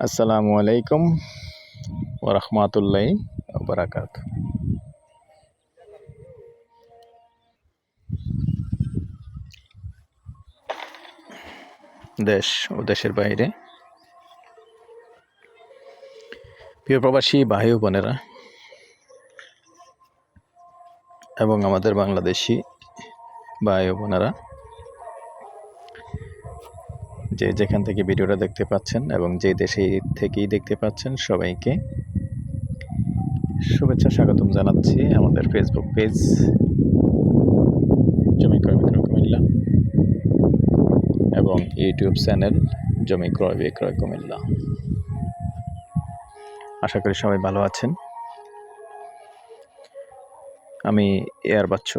আসসালামু আলাইকুম ওরহমাতুল্লাহ বারাকাত দেশ ও দেশের বাইরে। প্রিয় প্রবাসী ভাই বোনেরা এবং আমাদের বাংলাদেশি ভাই বোনেরা যে যেখান থেকে ভিডিওটা দেখতে পাচ্ছেন এবং যে দেশে থেকেই দেখতে পাচ্ছেন সবাইকে শুভেচ্ছা, স্বাগতম জানাচ্ছি আমাদের ফেসবুক পেজ জমি ক্রয় বিক্রয় কুমিল্লা এবং ইউটিউব চ্যানেল জমি ক্রয় বিক্রয় কুমিল্লা। আশা করি সবাই ভালো আছেন। আমি এয়ার বাচ্চু,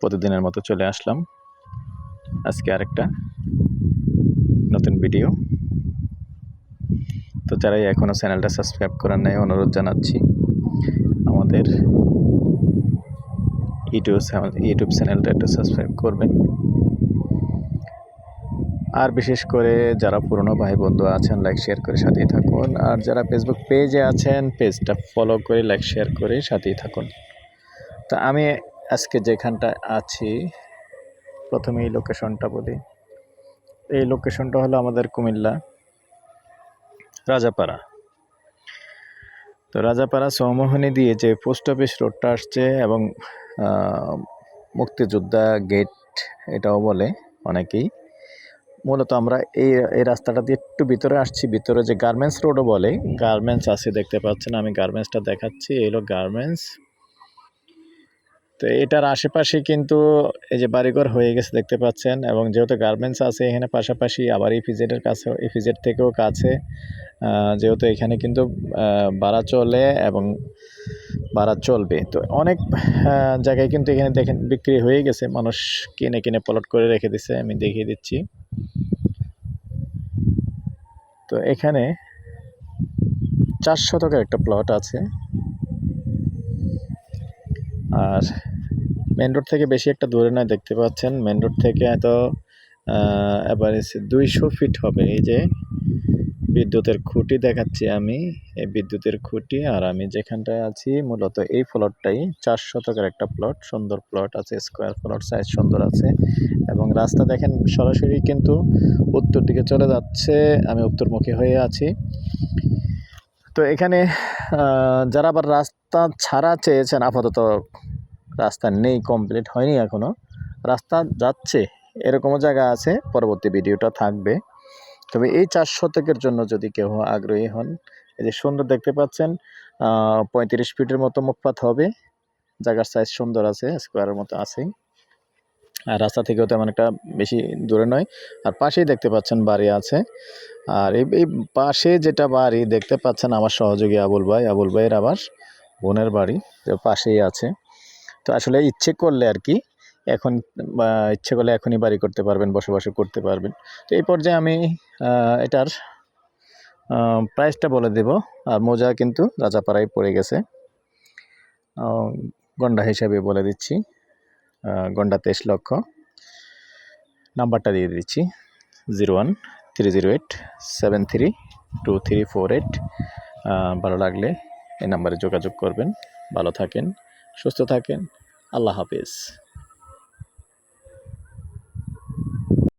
প্রতিদিনের মতো চলে আসলাম। আজকে আরেকটা নতুন ভিডিও তো যারাই এখনও চ্যানেলটা সাবস্ক্রাইব করার নাই, অনুরোধ জানাচ্ছি আমাদের ইউটিউব ইউটিউব চ্যানেলটা একটু সাবস্ক্রাইব করবেন। আর বিশেষ করে যারা পুরনো ভাই বন্ধু আছেন লাইক শেয়ার করে সাথেই থাকুন। আর যারা ফেসবুক পেজে আছেন পেজটা ফলো করে লাইক শেয়ার করে সাথেই থাকুন। তা আমি আজকে যেখানটা আছি প্রথমে এই লোকেশনটা বলি। এই লোকেশনটা হলো আমাদের কুমিল্লা, রাজাপাড়া। তো রাজাপাড়া চৌমোহনী দিয়ে যে পোস্ট অফিস রোডটা আসছে এবং মুক্তিযোদ্ধা গেট এটাও বলে অনেকেই। মূলত আমরা এই এই রাস্তাটা দিয়ে একটু ভিতরে আসছি, ভিতরে যে গার্মেন্টস রোডও বলে গার্মেন্টস আছে দেখতে পাচ্ছেন, আমি গার্মেন্টসটা দেখাচ্ছি, এই হলো গার্মেন্টস তো এটার আশেপাশে কিন্তু এই যে বাড়িঘর হয়ে গেছে দেখতে পাচ্ছেন এবং যেহেতু গার্মেন্টস আছে এখানে পাশাপাশি আবার ইপিজেডের কাছে ইপিজেড থেকেও কাছে। যেহেতু এখানে কিন্তু ভাড়া চলে এবং ভাড়া চলবে। তো অনেক জায়গায় কিন্তু এখানে দেখেন বিক্রি হয়ে গেছে। মানুষ কিনে কিনে প্লট করে রেখে দিছে, আমি দেখিয়ে দিচ্ছি। তো এখানে চার শতকের একটা প্লট আছে। আর মেন রোড থেকে বেশি একটা দূরে নয়, দেখতে পাচ্ছেন। মেন রোড থেকে এত এবারে দুইশো ফিট হবে। এই যে বিদ্যুতের খুঁটি দেখাচ্ছি আমি। এই বিদ্যুতের খুঁটি আর আমি যেখানটায় আছি, মূলত এই প্লটটাই চার শতকের একটা প্লট সুন্দর প্লট আছে স্কোয়ার প্লট সাইজ সুন্দর আছে। এবং রাস্তা দেখেন, সরাসরি কিন্তু উত্তর দিকে চলে যাচ্ছে। আমি উত্তরমুখী হয়ে আছি। তো এখানে যারা আবার রাস্তা ছাড়া চেয়েছেন, আপাতত রাস্তা নেই কমপ্লিট হয়নি এখনও রাস্তা যাচ্ছে, এরকমও জায়গা আছে, পরবর্তী ভিডিওটা থাকবে। তবে এই চার শতকের জন্য যদি কেউ আগ্রহী হন, এই যে সুন্দর দেখতে পাচ্ছেন পঁয়ত্রিশ ফিটের মতো মুখপাত হবে। জায়গার সাইজ সুন্দর আছে স্কোয়ারের মতো আছেই আর রাস্তা থেকেও তেমন একটা বেশি দূরে নয়। আর পাশেই দেখতে পাচ্ছেন বাড়ি আছে। আর এই পাশে যেটা বাড়ি দেখতে পাচ্ছেন আমার সহযোগী আবুল ভাই, আবুল ভাইয়ের আবার বোনের বাড়ি পাশেই আছে। তো আসলে ইচ্ছে করলে আর কি, এখন ইচ্ছে করলে এখনই বাড়ি করতে পারবেন, বসবাস করতে পারবেন। তো এই পর্যায়ে আমি এটার প্রাইসটা বলে দেব। আর মোজা কিন্তু রাজাপাড়ায় পড়ে গেছে। গন্ডা হিসাবে বলে দিচ্ছি। গন্ডা তেইশ লক্ষ। নাম্বারটা দিয়ে দিচ্ছি। Zero one three zero eight seven three two three four eight. ভালো লাগলে এই নাম্বারে যোগাযোগ করবেন। ভালো থাকেন, সুস্থ থাকেন। আল্লাহ হাফিজ।